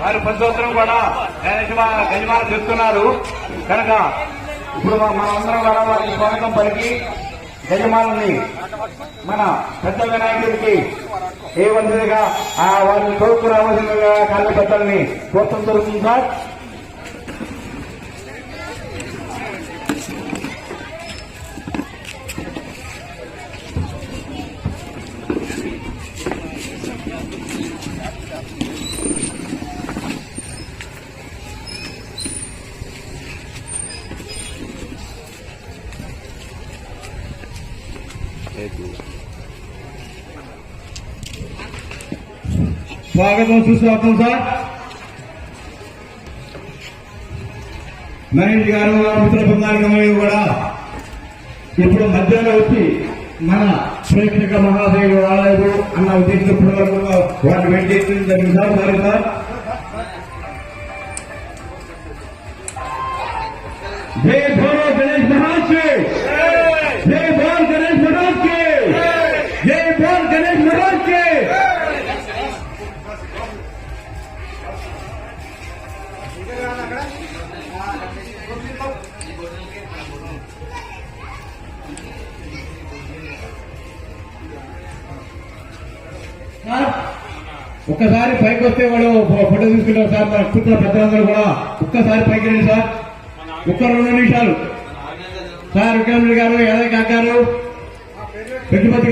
వారు ప్రతి కూడా గజమాన చెప్తున్నారు కనుక ఇప్పుడు మనందరం కూడా వారికి స్వాగతం పలికి గజమాలని మన పెద్ద వినాయకుడికి ఏ వందగా ఆ వారిని తోడుకు రావాల్సిందిగా కాళ్ళ పెద్దల్ని కోరటం జరుగుతుంది సార్. స్వాగతం సుస్వాగతం సార్. మహేష్ గారు మిత్ర బృందానికి మరియు కూడా ఇప్పుడు మధ్యాహ్నం వచ్చి మన ప్రేక్షక మహాశైలు రాలేదు అన్న ఉద్దేశం ఇప్పటి వరకు వాటిని వెయిట్ చేయడం జరిగింది సార్. మరి సార్? జై ఒక్కసారి పైకి వస్తే వాడు ఫోటో తీసుకుంటారు సార్ మన కూతురు పెద్దలందరూ కూడా. ఒక్కసారి పైకి రండి సార్. ఒక్క రెండు నిమిషాలు. సార్ విక్రమ్ గారు యాదవ్ కాక గారు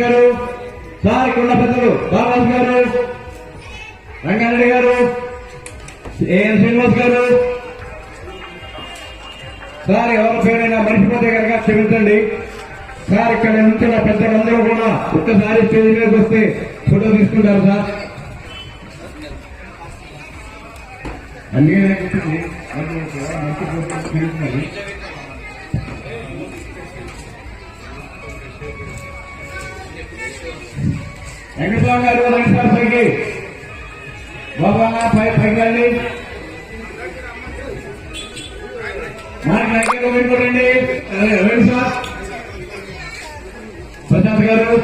గారు సార్ ఇక్కడ ఉన్న పెద్దలు బాలరాజు గారు రంగారెడ్డి గారు ఏఎన్ శ్రీనివాస్ గారు. సార్ ఎవరి పేరైనా మర్చిపోతే కనుక క్షమించండి. సార్ ఇక్కడ ఉంచిన పెద్దలందరూ కూడా ఒక్కసారి స్టేజ్ మీదకి వస్తే ఫోటో తీసుకుంటారు సార్. అన్ని వెంకటరావు వచ్చింది. మరి మీకు ఎవరు మంచి ఫోటో తీసుకున్నారు. వెంకటస్వామి గారు వెంకటస్వామి పైకి. బాబా పై పైకి రండి. మనకి దగ్గర పెట్టుకోండి గారు.